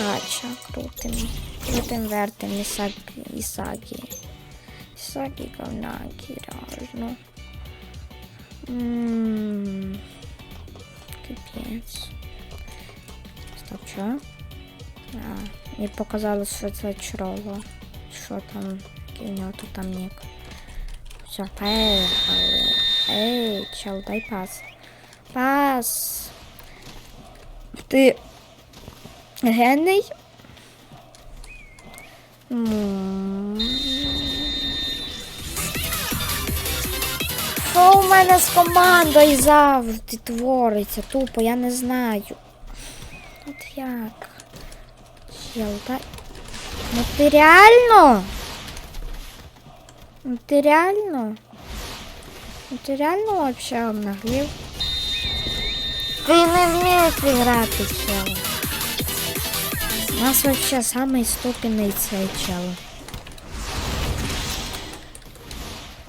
Кача, крутим. Крутим вертим Ісагі. Ісагі. Ісагі говнагі, реально. Ммм. Капець. Стоп, що? А, мені показалось, що це чроло. Що там? Який у нього тут там нік. Все, поехали. Ей, чел, дай пас. Пас. Ти гений? М. Що у мене з командою завжди твориться? Тупо, я не знаю. От як? Чел, дай. Ну ти реально? Ну ти реально? Ну ти реально вообще обнаглів? Ти не вмієш грати, чел. У нас вообще цей чел.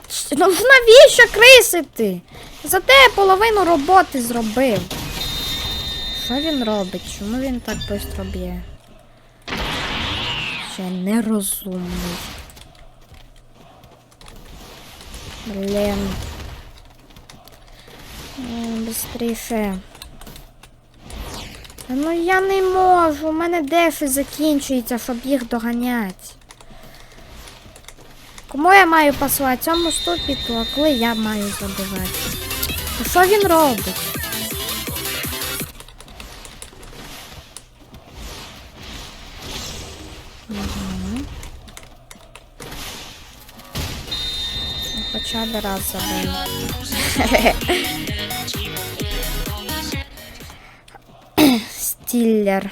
Ч- Ну навіщо крисити? За те я половину роботи зробив. Що він робить? Чому він так швидко б'є? Ще нерозумний. Блін. Та Ну я не можу, у мене дефи закінчується, щоб їх доганяти. Кому я маю пасувати? Цьому ступіту, а коли я маю забивати? Ну що він робить? Ну, Хоча б раз забив. Стіллер.